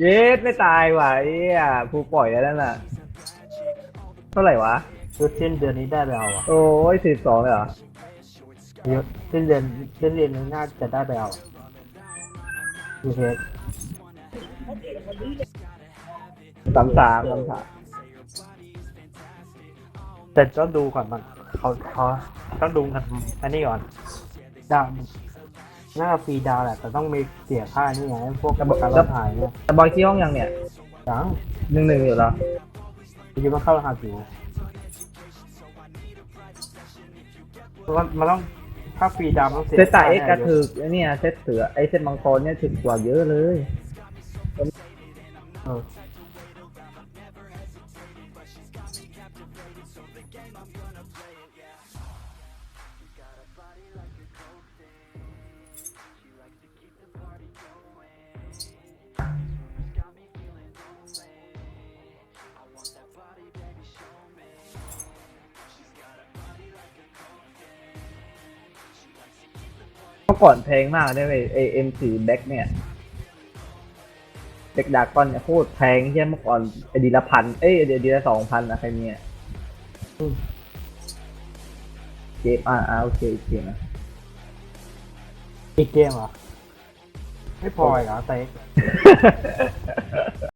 เย็ดไม่ตายว่ะไอ้เหี้ยผูปล่อยแล้วนั่นน่ะ เท่าไหร่วะ คือสิ้นเดือนนี้ได้ไปเอาอะโอ้ยสิบสองเลยเหรอเยอะสิ้นเดือนสิ้นเดือนนี้น่าจะได้ไปเอาดูเทสสามสามสามสามแต่ต้องดูก่อนมันเขาเขาต้องดูกันอันนี้ก่อนดาว น่าจะฟรีดาวแหละแต่ต้องมีเสียค่านี่ไงพวกประกันรถหายเนี่ยแต่บอยที่ห้องยังเนี่ยจังหนึ่งหนึ่งอยู่เหรอคิดว่าเข้ารหัสอยู่มันมันต้องถ้าฟรีดาวมันต้องเสียเซตจ่ายเอ็กค่กระถึกไอ้เนี่ยเซตเสือไอเซตมังกรเนี่ยถึกกว่าเยอะเลย มื่อก่อนแพงมากได้ไหมไอเอ็มสี่แบ็กเนี่ยเด็กดากอนเนี่ยโคตรแพงใช่เมื่อก่อนไอดีละพันเอ้ยเดี๋ยวดีละสองพันนะใครเนี่ยเกมอ่าอ่าโอเคโอเคนะอีกเกมเหรอ ไม่พออีกเหรอเต็ก